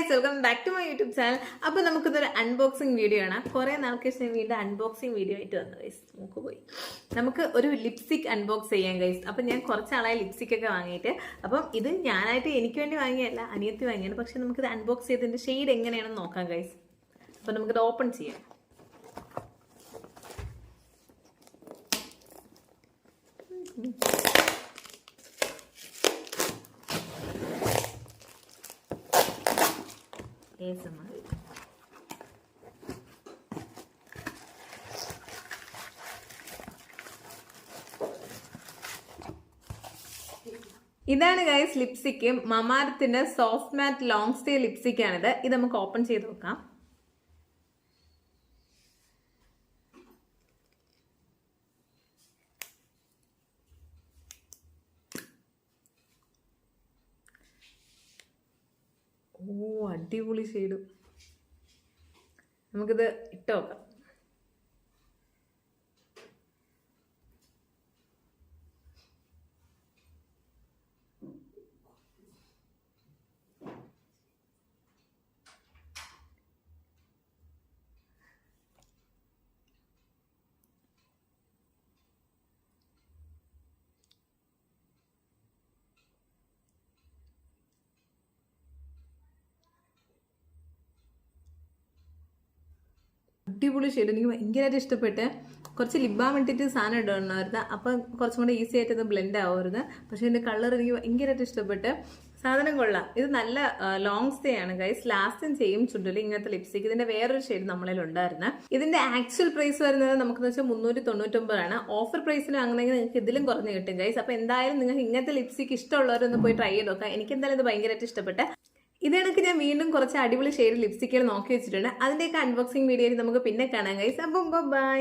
Guys welcome back to my YouTube channel അപ്പോൾ നമുക്കിതൊരു unboxing video ആണ്. കുറേ നാൾക്ക് ശേഷം വീണ്ടും അൺബോക്സിങ് വീഡിയോ ആയിട്ട് വന്നു ഗൈസ് നമുക്ക് പോയി. നമുക്ക് ഒരു ലിപ്സ്റ്റിക് അൺബോക്സ് ചെയ്യാം ഗൈസ് അപ്പം ഞാൻ കുറച്ച് ആളായി ലിപ്സ്റ്റിക് ഒക്കെ വാങ്ങിയിട്ട്. അപ്പം ഇത് ഞാനായിട്ട് എനിക്ക് വേണ്ടി വാങ്ങിയല്ല അനിയത്തി വാങ്ങിയാണ്. പക്ഷെ നമുക്കിത് അൺബോക്സ് ചെയ്തതിന്റെ ഷെയ്ഡ് എങ്ങനെയാണെന്ന് നോക്കാം ഗൈസ് അപ്പം നമുക്കിത് ഓപ്പൺ ചെയ്യാം. ഇതാണ് ഗൈസ് ലിപ്സ്റ്റിക്കും മമാരത്തിന്റെ സോഫ്റ്റ് മാറ്റ് ലോങ് സ്റ്റേ ലിപ്സ്റ്റിക്കാണിത് ഇത് നമുക്ക് ഓപ്പൺ ചെയ്ത് നോക്കാം. ഓ അടിപൊളി ഷെയ്ഡ് നമുക്കിത് ഇട്ട് നോക്കാം. അടിപൊളി ഷെയ്ഡ് എനിക്ക് ഭയങ്കരമായിട്ട് ഇഷ്ടപ്പെട്ട് കുറച്ച് ലിബാൻ വേണ്ടിയിട്ട് സാധനം ഇടണമായിരുന്നു. അപ്പം കുറച്ചും കൂടെ ഈസി ആയിട്ട് അത് ബ്ലെൻഡ് ആവരുത് പക്ഷേ ഇതിന്റെ കളർ എനിക്ക് ഭയങ്കരമായിട്ട് ഇഷ്ടപ്പെട്ട് സാധനം കൊള്ളാം. ഇത് നല്ല ലോങ് സ്റ്റേ ആണ് ഗൈസ് ലാസ്റ്റും ചെയ്യും ചുണ്ടിൽ ഇങ്ങനത്തെ ലിപ്സ്റ്റിക് ഇതിന്റെ വേറൊരു ഷെയ്ഡ് നമ്മളിൽ ഉണ്ടായിരുന്നു. ഇതിന്റെ ആക്ച്വൽ പ്രൈസ് വരുന്നത് നമുക്ക് വെച്ചാൽ മുന്നൂറ്റി തൊണ്ണൂറ്റൊമ്പതാണ് ഓഫർ പ്രൈസിന് വാങ്ങുന്നെങ്കിൽ നിങ്ങൾക്ക് ഇതിലും കുറഞ്ഞ് കിട്ടും ഗൈസ് അപ്പൊ എന്തായാലും നിങ്ങൾക്ക് ഇങ്ങനത്തെ ലിപ്സ്റ്റിക് ഇഷ്ടമുള്ളവരൊന്ന് പോയി ട്രൈ ചെയ്ത് നോക്കാം. എനിക്ക് എന്തായാലും ഇത് ഭയങ്കരമായിട്ട് ഇഷ്ടപ്പെട്ട് ഇത് കണക്ക് ഞാൻ വീണ്ടും കുറച്ച് അടിപൊളി ഷെയ്ഡ് ലിപ്സ്റ്റിക്കുകൾ നോക്കി വെച്ചിട്ടുണ്ട്. അതിന്റെയൊക്കെ അൺബോക്സിംഗ് വീഡിയോയിൽ നമുക്ക് പിന്നെ കാണാം ഗൈസ് അപ്പം ബൈ